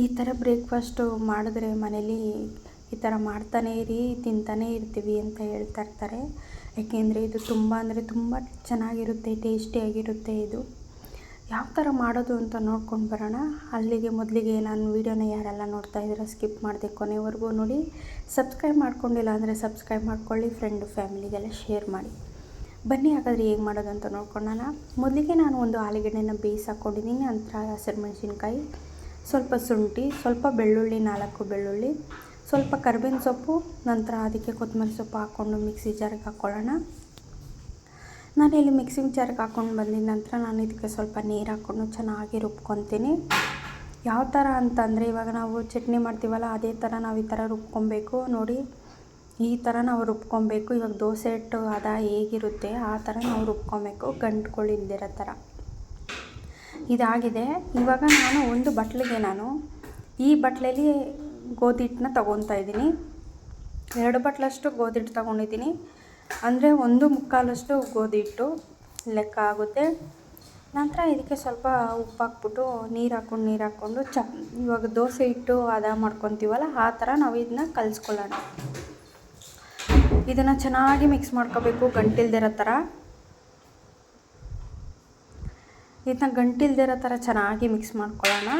ಈ ಥರ ಬ್ರೇಕ್ಫಾಸ್ಟು ಮಾಡಿದ್ರೆ ಮನೇಲಿ ಈ ಥರ ಮಾಡ್ತಾನೆ ಇರಿ, ತಿಂತಾನೇ ಇರ್ತೀವಿ ಅಂತ ಹೇಳ್ತಾ ಇರ್ತಾರೆ. ಏಕೆಂದರೆ ಇದು ತುಂಬ ಅಂದರೆ ತುಂಬ ಚೆನ್ನಾಗಿರುತ್ತೆ, ಟೇಸ್ಟಿಯಾಗಿರುತ್ತೆ ಇದು. ಯಾವ ಥರ ಮಾಡೋದು ಅಂತ ನೋಡ್ಕೊಂಡು ಬರೋಣ. ಅಲ್ಲಿಗೆ ಮೊದಲಿಗೆ ನಾನು ವೀಡಿಯೋನ ಯಾರೆಲ್ಲ ನೋಡ್ತಾ ಇದ್ದೀರಾ ಸ್ಕಿಪ್ ಮಾಡಿದೆ ಕೊನೆವರೆಗೂ ನೋಡಿ. ಸಬ್ಸ್ಕ್ರೈಬ್ ಮಾಡ್ಕೊಂಡಿಲ್ಲ ಅಂದರೆ ಸಬ್ಸ್ಕ್ರೈಬ್ ಮಾಡ್ಕೊಳ್ಳಿ, ಫ್ರೆಂಡು, ಫ್ಯಾಮಿಲಿಗೆಲ್ಲ ಶೇರ್ ಮಾಡಿ. ಬನ್ನಿ ಹಾಗಾದ್ರೆ ಹೇಗೆ ಮಾಡೋದು ಅಂತ ನೋಡ್ಕೊಳ್ಳೋಣ. ಮೊದಲಿಗೆ ನಾನು ಒಂದು ಆಲೂಗಡ್ಡೆನ ಬೇಯಿಸಿ ಹಾಕ್ಕೊಂಡಿದ್ದೀನಿ ನಂತರ ಹಸಿರು ಮೆಣಸಿನ್ಕಾಯಿ. ಸ್ವಲ್ಪ ಶುಂಠಿ, ಸ್ವಲ್ಪ ಬೆಳ್ಳುಳ್ಳಿ, ನಾಲ್ಕು ಬೆಳ್ಳುಳ್ಳಿ, ಸ್ವಲ್ಪ ಕರ್ಬೇವಿನ ಸೊಪ್ಪು, ನಂತರ ಅದಕ್ಕೆ ಕೊತ್ತಂಬರಿ ಸೊಪ್ಪು ಹಾಕ್ಕೊಂಡು ಮಿಕ್ಸಿ ಜಾರಿಗೆ ಹಾಕ್ಕೊಳ್ಳೋಣ ನಾನು ಇಲ್ಲಿ ಮಿಕ್ಸಿಂಗ್ ಜಾರಿಗೆ ಹಾಕ್ಕೊಂಡು ಬಂದಿದ ನಂತರ ನಾನು ಇದಕ್ಕೆ ಸ್ವಲ್ಪ ನೀರು ಹಾಕ್ಕೊಂಡು ಚೆನ್ನಾಗಿ ರುಬ್ಕೊತೀನಿ. ಯಾವ ಥರ ಅಂತಂದರೆ ಇವಾಗ ನಾವು ಚಟ್ನಿ ಮಾಡ್ತೀವಲ್ಲ, ಅದೇ ಥರ ನಾವು ಈ ಥರ ರುಬ್ಕೊಬೇಕು. ನೋಡಿ, ಈ ಥರ ನಾವು ರುಬ್ಕೊಬೇಕು. ಇವಾಗ ದೋಸೆ ಹಿಟ್ಟು ಅದ ಹೇಗಿರುತ್ತೆ, ಆ ಥರ ನಾವು ರುಬ್ಕೊಬೇಕು. ಗಂಟುಗಳಿಲ್ದಿರೋ ಥರ. ಇದಾಗಿದೆ. ಇವಾಗ ನಾನು ಒಂದು ಬಟ್ಲಿಗೆ ನಾನು ಈ ಬಟ್ಲಲ್ಲಿ ಗೋಧಿ ಹಿಟ್ಟನ್ನ ತೊಗೊತಾ ಇದ್ದೀನಿ. ಎರಡು ಬಟ್ಲಷ್ಟು ಗೋಧಿ ಹಿಟ್ಟು ತೊಗೊಂಡಿದ್ದೀನಿ. ಅಂದರೆ ಒಂದು ಮುಕ್ಕಾಲಷ್ಟು ಗೋಧಿ ಹಿಟ್ಟು ಲೆಕ್ಕ ಆಗುತ್ತೆ. ನಂತರ ಇದಕ್ಕೆ ಸ್ವಲ್ಪ ಉಪ್ಪು ಹಾಕ್ಬಿಟ್ಟು ನೀರು ಹಾಕ್ಕೊಂಡು ನೀರು ಹಾಕ್ಕೊಂಡು ಚ ಇವಾಗ ದೋಸೆ ಹಿಟ್ಟು ಹದ ಮಾಡ್ಕೊತೀವಲ್ಲ, ಆ ಥರ ನಾವು ಇದನ್ನ ಕಲಿಸ್ಕೊಳ್ಳೋಣ. ಇದನ್ನು ಚೆನ್ನಾಗಿ ಮಿಕ್ಸ್ ಮಾಡ್ಕೋಬೇಕು ಗಂಟಿಲ್ದಿರೋ ಥರ. ಇದನ್ನ ಗಂಟಿಲ್ದಿರೋ ಥರ ಚೆನ್ನಾಗಿ ಮಿಕ್ಸ್ ಮಾಡ್ಕೊಳ್ಳೋಣ.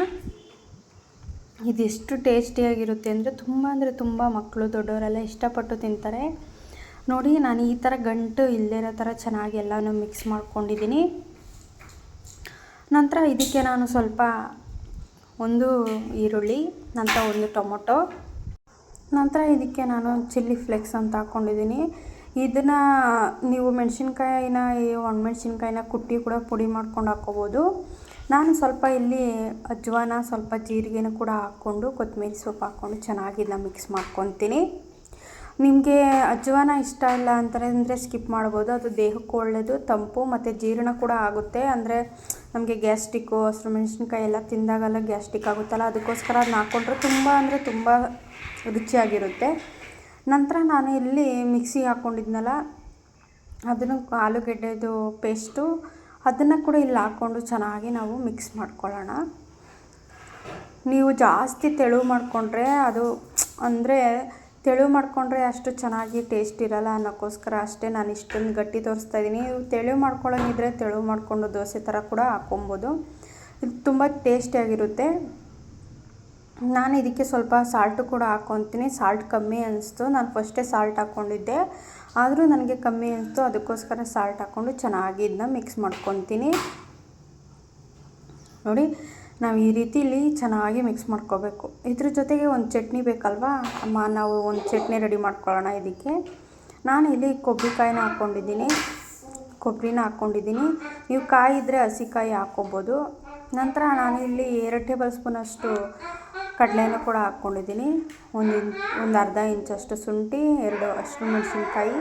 ಇದೆಷ್ಟು ಟೇಸ್ಟಿಯಾಗಿರುತ್ತೆ ಅಂದರೆ ತುಂಬ ಅಂದರೆ ತುಂಬ ಮಕ್ಕಳು ದೊಡ್ಡವರೆಲ್ಲ ಇಷ್ಟಪಟ್ಟು ತಿಂತಾರೆ. ನೋಡಿ, ನಾನು ಈ ಥರ ಗಂಟು ಇಲ್ಲದಿರೋ ಥರ ಚೆನ್ನಾಗಿ ಎಲ್ಲನೂ ಮಿಕ್ಸ್ ಮಾಡ್ಕೊಂಡಿದ್ದೀನಿ. ನಂತರ ಇದಕ್ಕೆ ನಾನು ಸ್ವಲ್ಪ ಒಂದು ಈರುಳ್ಳಿ, ನಂತರ ಒಂದು ಟೊಮೊಟೊ, ನಂತರ ಇದಕ್ಕೆ ನಾನು ಚಿಲ್ಲಿ ಫ್ಲೆಕ್ಸ್ ಅಂತ ಹಾಕ್ಕೊಂಡಿದ್ದೀನಿ. ಇದನ್ನು ನೀವು ಮೆಣಸಿನ್ಕಾಯಿನ ಒಣಮೆಣ್ಸಿನ್ಕಾಯಿನ ಕುಟ್ಟಿ ಕೂಡ ಪುಡಿ ಮಾಡ್ಕೊಂಡು ಹಾಕ್ಕೋಬೋದು ನಾನು ಸ್ವಲ್ಪ ಇಲ್ಲಿ ಅಜ್ವಾನ, ಸ್ವಲ್ಪ ಜೀರಿಗೆನ ಕೂಡ ಹಾಕ್ಕೊಂಡು ಕೊತ್ತಂಬರಿ ಸೊಪ್ಪು ಹಾಕ್ಕೊಂಡು ಚೆನ್ನಾಗಿ ಮಿಕ್ಸ್ ಮಾಡ್ಕೊತೀನಿ. ನಿಮಗೆ ಅಜ್ವಾನ ಇಷ್ಟ ಇಲ್ಲ ಅಂತಂದರೆ ಸ್ಕಿಪ್ ಮಾಡ್ಬೋದು. ಅದು ದೇಹಕ್ಕೆ ಒಳ್ಳೆಯದು ತಂಪು ಮತ್ತು ಜೀರ್ಣ ಕೂಡ ಆಗುತ್ತೆ. ಅಂದರೆ ನಮಗೆ ಗ್ಯಾಸ್ಟಿಕ್ಕು ಹಸಿರು ಮೆಣಸಿನ್ಕಾಯಿ ಎಲ್ಲ ತಿಂದಾಗೆಲ್ಲ ಗ್ಯಾಸ್ಟಿಕ್ ಆಗುತ್ತಲ್ಲ, ಅದಕ್ಕೋಸ್ಕರ ಅದನ್ನ ಹಾಕ್ಕೊಂಡ್ರೆ ತುಂಬ ಅಂದರೆ ತುಂಬ ರುಚಿಯಾಗಿರುತ್ತೆ. ನಂತರ ನಾನು ಇಲ್ಲಿ ಮಿಕ್ಸಿಗೆ ಹಾಕ್ಕೊಂಡಿದ್ನಲ್ಲ, ಅದನ್ನು ಆಲೂಗೆಡ್ಡೆದು ಪೇಸ್ಟು, ಅದನ್ನು ಕೂಡ ಇಲ್ಲಿ ಹಾಕ್ಕೊಂಡು ಚೆನ್ನಾಗಿ ನಾವು ಮಿಕ್ಸ್ ಮಾಡ್ಕೊಳ್ಳೋಣ. ನೀವು ಜಾಸ್ತಿ ತೆಳು ಮಾಡಿಕೊಂಡ್ರೆ ಅದು, ಅಂದರೆ ತೆಳು ಮಾಡಿಕೊಂಡ್ರೆ ಅಷ್ಟು ಚೆನ್ನಾಗಿ ಟೇಸ್ಟ್ ಇರೋಲ್ಲ ಅನ್ನೋಕ್ಕೋಸ್ಕರ ಅಷ್ಟೇ ನಾನು ಇಷ್ಟೊಂದು ಗಟ್ಟಿ ತೋರಿಸ್ತಾ ಇದ್ದೀನಿ. ನೀವು ತೆಳು ಮಾಡ್ಕೊಳ್ಳೋಂಗಿದ್ರೆ ತೆಳು ಮಾಡಿಕೊಂಡು ದೋಸೆ ಥರ ಕೂಡ ಹಾಕ್ಕೊಬೋದು. ಇದು ತುಂಬ ಟೇಸ್ಟಿಯಾಗಿರುತ್ತೆ. ನಾನು ಇದಕ್ಕೆ ಸ್ವಲ್ಪ ಸಾಲ್ಟು ಕೂಡ ಹಾಕ್ಕೊತೀನಿ ಸಾಲ್ಟ್ ಕಮ್ಮಿ ಅನಿಸ್ತು. ನಾನು ಫಸ್ಟೇ ಸಾಲ್ಟ್ ಹಾಕ್ಕೊಂಡಿದ್ದೆ ಆದರೂ ನನಗೆ ಕಮ್ಮಿ ಅನಿಸ್ತು. ಅದಕ್ಕೋಸ್ಕರ ಸಾಲ್ಟ್ ಹಾಕ್ಕೊಂಡು ಚೆನ್ನಾಗಿ ಇದನ್ನ ಮಿಕ್ಸ್ ಮಾಡ್ಕೊತೀನಿ. ನೋಡಿ, ನಾವು ಈ ರೀತಿಲಿ ಚೆನ್ನಾಗಿ ಮಿಕ್ಸ್ ಮಾಡ್ಕೋಬೇಕು. ಇದ್ರ ಜೊತೆಗೆ ಒಂದು ಚಟ್ನಿ ಬೇಕಲ್ವಾ? ಅಮ್ಮ, ನಾವು ಒಂದು ಚಟ್ನಿ ರೆಡಿ ಮಾಡ್ಕೊಳ್ಳೋಣ ಇದಕ್ಕೆ. ನಾನು ಇಲ್ಲಿ ಕೊಬ್ಬರಿಕಾಯಿನ ಹಾಕ್ಕೊಂಡಿದ್ದೀನಿ ಕೊಬ್ಬರಿನ ಹಾಕ್ಕೊಂಡಿದ್ದೀನಿ ನೀವು ಕಾಯಿ ಇದ್ದರೆ ಹಸಿಕಾಯಿ ಹಾಕ್ಕೊಬೋದು ನಂತರ ನಾನು ಇಲ್ಲಿ ಎರಡು ಟೇಬಲ್ ಸ್ಪೂನಷ್ಟು ಕಡಲೆನೂ ಕೂಡ ಹಾಕ್ಕೊಂಡಿದ್ದೀನಿ. ಒಂದು ಒಂದು ಅರ್ಧ ಇಂಚಷ್ಟು ಶುಂಠಿ, ಎರಡು ಹಸಿರು ಮೆಣಸಿನ್ಕಾಯಿ,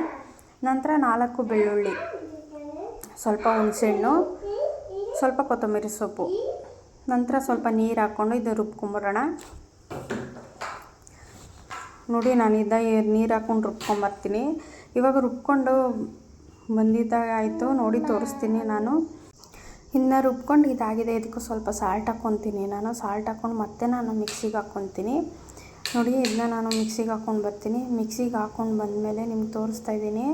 ನಂತರ ನಾಲ್ಕು ಬೆಳ್ಳುಳ್ಳಿ, ಸ್ವಲ್ಪ ಹುಣಸೆಹಣ್ಣು, ಸ್ವಲ್ಪ ಕೊತ್ತಂಬರಿ ಸೊಪ್ಪು, ನಂತರ ಸ್ವಲ್ಪ ನೀರು ಹಾಕ್ಕೊಂಡು ಇದು ರುಬ್ಕೊಂಬರೋಣ. ನೋಡಿ, ನಾನು ಇದ್ದ ನೀರು ಹಾಕ್ಕೊಂಡು ರುಬ್ಕೊಂಬರ್ತೀನಿ. ಇವಾಗ ರುಬ್ಕೊಂಡು ಬಂದಿದ್ದಾಗ ಆಯಿತು ನೋಡಿ, ತೋರಿಸ್ತೀನಿ ನಾನು. ಇನ್ನು ರುಬ್ಕೊಂಡು ಇದಾಗಿದೆ. ಇದಕ್ಕೂ ಸ್ವಲ್ಪ ಸಾಲ್ಟ್ ಹಾಕ್ಕೊತೀನಿ ನಾನು ಸಾಲ್ಟ್ ಹಾಕ್ಕೊಂಡು ಮತ್ತೆ ನಾನು ಮಿಕ್ಸಿಗೆ ಹಾಕ್ಕೊತೀನಿ ನೋಡಿ ಇದನ್ನ ನಾನು ಮಿಕ್ಸಿಗೆ ಹಾಕ್ಕೊಂಡು ಬರ್ತೀನಿ. ಮಿಕ್ಸಿಗೆ ಹಾಕ್ಕೊಂಡು ಬಂದಮೇಲೆ ನಿಮ್ಗೆ ತೋರಿಸ್ತಾ ಇದ್ದೀನಿ.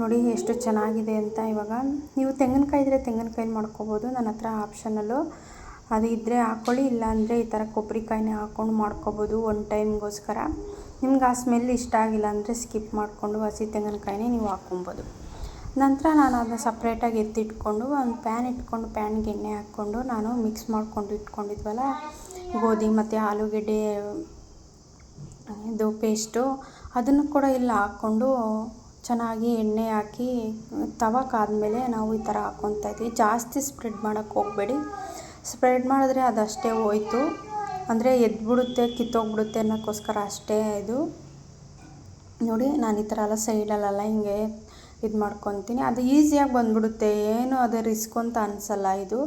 ನೋಡಿ, ಎಷ್ಟು ಚೆನ್ನಾಗಿದೆ ಅಂತ ಇವಾಗ. ನೀವು ತೆಂಗಿನಕಾಯಿ ಇದ್ದರೆ ತೆಂಗಿನಕಾಯಿ ಮಾಡ್ಕೋಬೋದು. ನನ್ನ ಹತ್ರ ಆಪ್ಷನಲ್ಲು ಅದು ಇದ್ದರೆ ಹಾಕ್ಕೊಳ್ಳಿ ಇಲ್ಲಾಂದರೆ ಈ ಥರ ಕೊಬ್ಬರಿಕಾಯಿನೇ ಹಾಕ್ಕೊಂಡು ಮಾಡ್ಕೋಬೋದು ಒನ್ ಟೈಮ್ಗೋಸ್ಕರ ನಿಮ್ಗೆ ಆ ಸ್ಮೆಲ್ ಇಷ್ಟ ಆಗಿಲ್ಲ ಅಂದರೆ ಸ್ಕಿಪ್ ಮಾಡಿಕೊಂಡು ಹಸಿ ತೆಂಗಿನಕಾಯಿನೇ ನೀವು ಹಾಕ್ಕೊಬೋದು ನಂತರ ನಾನು ಅದನ್ನ ಸಪ್ರೇಟಾಗಿ ಎತ್ತಿಟ್ಕೊಂಡು, ಒಂದು ಪ್ಯಾನ್ ಇಟ್ಕೊಂಡು ಪ್ಯಾನ್ಗೆ ಎಣ್ಣೆ ಹಾಕ್ಕೊಂಡು ನಾನು ಮಿಕ್ಸ್ ಮಾಡ್ಕೊಂಡು ಇಟ್ಕೊಂಡಿದ್ವಲ್ಲ? ಗೋಧಿ ಮತ್ತು ಆಲೂಗೆಡ್ಡೆ, ಇದು ಪೇಸ್ಟು ಅದನ್ನು ಕೂಡ ಇಲ್ಲಿ ಹಾಕ್ಕೊಂಡು ಚೆನ್ನಾಗಿ ಎಣ್ಣೆ ಹಾಕಿ ತವಕ್ಕಾದ್ಮೇಲೆ ನಾವು ಈ ಥರ ಹಾಕ್ಕೊತಾ ಇದ್ವಿ. ಜಾಸ್ತಿ ಸ್ಪ್ರೆಡ್ ಮಾಡೋಕ್ಕೆ ಹೋಗಬೇಡಿ. ಸ್ಪ್ರೆಡ್ ಮಾಡಿದ್ರೆ ಅದಷ್ಟೇ ಹೋಯ್ತು. ಅಂದರೆ ಎದ್ಬಿಡುತ್ತೆ, ಕಿತ್ತೋಗ್ಬಿಡುತ್ತೆ ಅನ್ನೋಕ್ಕೋಸ್ಕರ ಅಷ್ಟೇ ಇದು. ನೋಡಿ, ನಾನು ಈ ಥರ ಎಲ್ಲ ಸೈಡಲ್ಲೆಲ್ಲ ಹಿಂಗೆ ಇದು ಮಾಡ್ಕೊತೀನಿ. ಅದು ಈಸಿಯಾಗಿ ಬಂದ್ಬಿಡುತ್ತೆ. ಏನು ಅದು ರಿಸ್ಕ್ ಅಂತ ಅನಿಸಲ್ಲ ಇದು.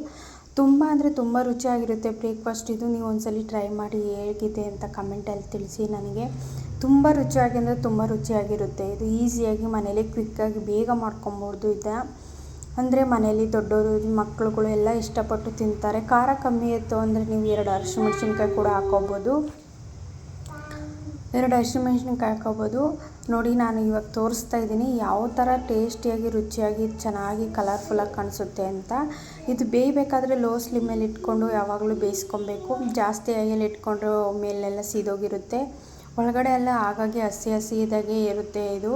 ತುಂಬ ಅಂದರೆ ತುಂಬ ರುಚಿಯಾಗಿರುತ್ತೆ ಬ್ರೇಕ್ಫಾಸ್ಟ್ ಇದು ನೀವು ಒಂದ್ಸಲಿ ಟ್ರೈ ಮಾಡಿ ಹೇಗಿದೆ ಅಂತ ಕಮೆಂಟಲ್ಲಿ ತಿಳಿಸಿ ನನಗೆ. ತುಂಬ ರುಚಿಯಾಗಿ ಅಂದರೆ ತುಂಬ ರುಚಿಯಾಗಿರುತ್ತೆ. ಇದು ಈಸಿಯಾಗಿ ಮನೇಲಿ ಕ್ವಿಕ್ಕಾಗಿ ಬೇಗ ಮಾಡ್ಕೊಬೋದು ಇದು. ಅಂದರೆ ಮನೇಲಿ ದೊಡ್ಡವರು ಮಕ್ಕಳುಗಳು ಎಲ್ಲ ಇಷ್ಟಪಟ್ಟು ತಿಂತಾರೆ. ಖಾರ ಕಮ್ಮಿ ಇತ್ತು ಅಂದರೆ ನೀವು ಎರಡು ಹಸಿಮೆಣ್ಸಿನ್ಕಾಯಿ ಕೂಡ ಹಾಕೋಬೋದು. ಎರಡು ಹಸಿಮೆಣ್ಸಿನ್ಕಾಯಿ ಹಾಕ್ಕೋಬೋದು ನೋಡಿ ನಾನು ಇವಾಗ ತೋರಿಸ್ತಾ ಇದ್ದೀನಿ ಯಾವ ಥರ ಟೇಸ್ಟಿಯಾಗಿ, ರುಚಿಯಾಗಿ, ಚೆನ್ನಾಗಿ ಕಲರ್ಫುಲ್ಲಾಗಿ ಕಾಣಿಸುತ್ತೆ ಅಂತ. ಇದು ಬೇಯಬೇಕಾದ್ರೆ ಲೋ ಸ್ಲಿಮ್ಮಲ್ಲಿ ಇಟ್ಕೊಂಡು ಯಾವಾಗಲೂ ಬೇಯಿಸ್ಕೊಬೇಕು. ಜಾಸ್ತಿ ಆಯಲ್ಲಿ ಇಟ್ಕೊಂಡ್ರೆ ಮೇಲೆಲ್ಲ ಸೀದೋಗಿರುತ್ತೆ. ಒಳಗಡೆ ಎಲ್ಲ ಹಾಗಾಗಿ ಹಸಿ ಹಸಿ ಇದಾಗೆ ಇರುತ್ತೆ ಇದು.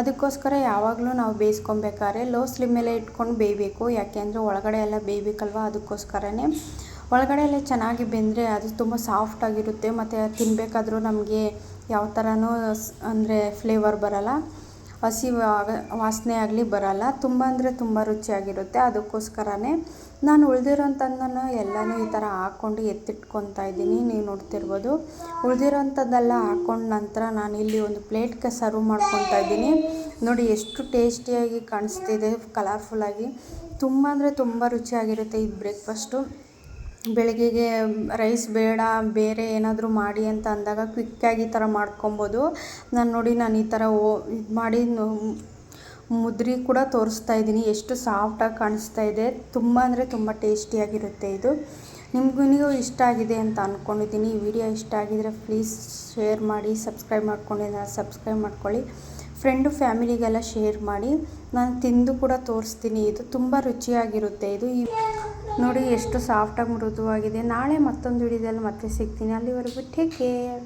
ಅದಕ್ಕೋಸ್ಕರ ಯಾವಾಗಲೂ ನಾವು ಬೇಯಿಸ್ಕೊಬೇಕಾದ್ರೆ ಲೋ ಸ್ಲಿಮ್ಮಲ್ಲೇ ಇಟ್ಕೊಂಡು ಬೇಯಬೇಕು. ಯಾಕೆಂದರೆ ಒಳಗಡೆ ಎಲ್ಲ ಬೇಯಬೇಕಲ್ವ ಅದಕ್ಕೋಸ್ಕರನೇ. ಒಳಗಡೆ ಎಲ್ಲ ಚೆನ್ನಾಗಿ ಬೆಂದರೆ ಅದು ತುಂಬ ಸಾಫ್ಟಾಗಿರುತ್ತೆ ಮತ್ತು ತಿನ್ನಬೇಕಾದ್ರೂ ನಮಗೆ ಯಾವ ಥರನೂ ಅಂದರೆ ಫ್ಲೇವರ್ ಬರಲ್ಲ. ಹಸಿ ವಾಸನೆ ಆಗಲಿ ಬರಲ್ಲ. ತುಂಬ ಅಂದರೆ ತುಂಬ ರುಚಿಯಾಗಿರುತ್ತೆ. ಅದಕ್ಕೋಸ್ಕರನೇ ನಾನು ಉಳಿದಿರೋಂಥದ್ದನ್ನು ಎಲ್ಲನೂ ಈ ಥರ ಹಾಕ್ಕೊಂಡು ಎತ್ತಿಟ್ಕೊತಾ ಇದ್ದೀನಿ. ನೀವು ನೋಡ್ತಿರ್ಬೋದು. ಉಳಿದಿರೋಂಥದ್ದೆಲ್ಲ ಹಾಕ್ಕೊಂಡ ನಂತರ ನಾನು ಇಲ್ಲಿ ಒಂದು ಪ್ಲೇಟ್ಗೆ ಸರ್ವ್ ಮಾಡ್ಕೊತಾ ಇದ್ದೀನಿ. ನೋಡಿ, ಎಷ್ಟು ಟೇಸ್ಟಿಯಾಗಿ ಕಾಣಿಸ್ತಿದೆ. ಕಲರ್ಫುಲ್ಲಾಗಿ ತುಂಬ ಅಂದರೆ ತುಂಬ ರುಚಿಯಾಗಿರುತ್ತೆ ಇದು ಬ್ರೇಕ್ಫಾಸ್ಟು ಬೆಳಗ್ಗೆಗೆ ರೈಸ್ ಬೇಡ, ಬೇರೆ ಏನಾದರೂ ಮಾಡಿ ಅಂತ ಅಂದಾಗ ಕ್ವಿಕ್ಕಾಗಿ ಈ ಥರ ಮಾಡ್ಕೊಬೋದು. ನಾನು ನೋಡಿ ನಾನು ಈ ಥರ ಓ, ಇದು ಮಾಡಿ ಮುದ್ರಿ ಕೂಡ ತೋರಿಸ್ತಾ ಇದ್ದೀನಿ. ಎಷ್ಟು ಸಾಫ್ಟಾಗಿ ಕಾಣಿಸ್ತಾ ಇದೆ. ತುಂಬ ಅಂದರೆ ತುಂಬ ಟೇಸ್ಟಿಯಾಗಿರುತ್ತೆ ಇದು. ನಿಮಗೂ ಇಷ್ಟ ಆಗಿದೆ ಅಂತ ಅಂದ್ಕೊಂಡಿದ್ದೀನಿ ಈ ವಿಡಿಯೋ ಇಷ್ಟ ಆಗಿದರೆ ಪ್ಲೀಸ್ ಶೇರ್ ಮಾಡಿ ಸಬ್ಸ್ಕ್ರೈಬ್ ಮಾಡ್ಕೊಂಡಿದ್ದ ಸಬ್ಸ್ಕ್ರೈಬ್ ಮಾಡ್ಕೊಳ್ಳಿ. ಫ್ರೆಂಡು ಫ್ಯಾಮಿಲಿಗೆಲ್ಲ ಶೇರ್ ಮಾಡಿ. ನಾನು ತಿಂದು ಕೂಡ ತೋರಿಸ್ತೀನಿ. ಇದು ತುಂಬ ರುಚಿಯಾಗಿರುತ್ತೆ. ಇದು ಈ ನೋಡಿ ಎಷ್ಟು ಸಾಫ್ಟಾಗಿ ಮೃದುವಾಗಿದೆ. ನಾಳೆ ಮತ್ತೊಂದು ವಿಡಿಯೋದಲ್ಲಿ ಮತ್ತೆ ಸಿಗ್ತೀನಿ. ಅಲ್ಲಿವರೆಗೂ ಟೇಕ್ ಕೇರ್